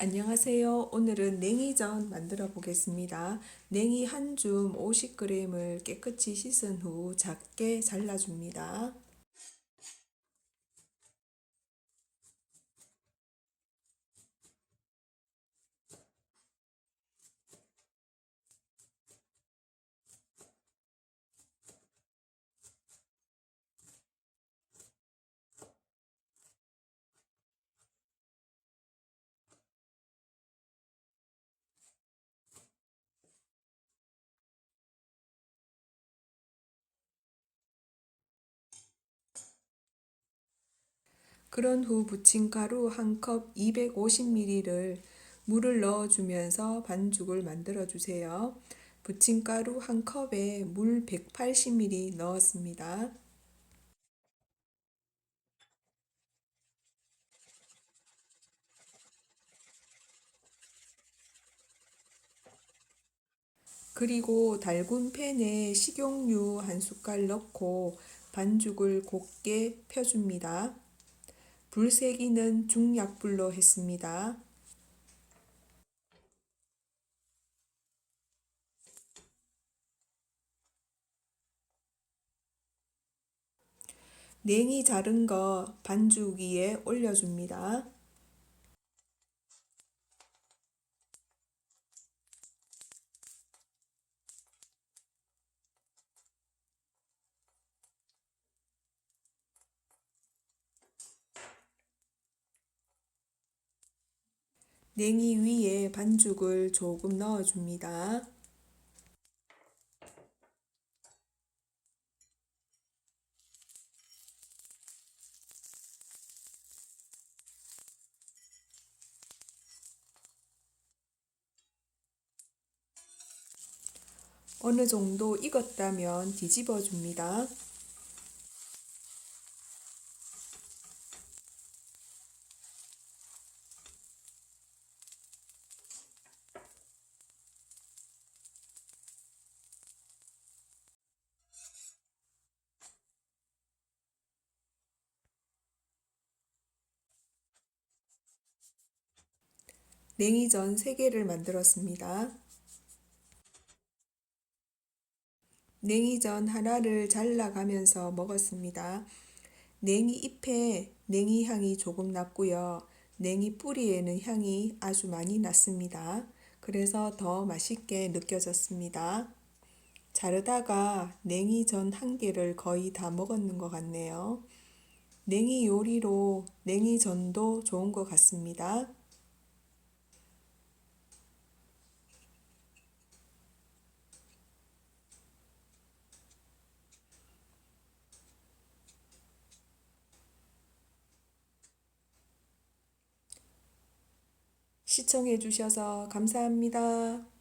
안녕하세요. 오늘은 냉이전 만들어 보겠습니다. 냉이 한 줌 50g을 깨끗이 씻은 후 작게 잘라줍니다. 그런 후 부침가루 한 컵 250ml를 물을 넣어주면서 반죽을 만들어 주세요. 부침가루 한 컵에 물 180ml 넣었습니다. 그리고 달군 팬에 식용유 한 숟갈 넣고 반죽을 곱게 펴줍니다. 불세기는 중약불로 했습니다. 냉이 자른 거 반죽 위에 올려줍니다. 냉이 위에 반죽을 조금 넣어줍니다. 어느 정도 익었다면 뒤집어 줍니다. 냉이전 3개를 만들었습니다. 냉이전 하나를 잘라가면서 먹었습니다. 냉이 잎에 냉이 향이 조금 났고요. 냉이 뿌리에는 향이 아주 많이 났습니다. 그래서 더 맛있게 느껴졌습니다. 자르다가 냉이전 한 개를 거의 다 먹었는 것 같네요. 냉이 요리로 냉이전도 좋은 것 같습니다. 시청해 주셔서 감사합니다.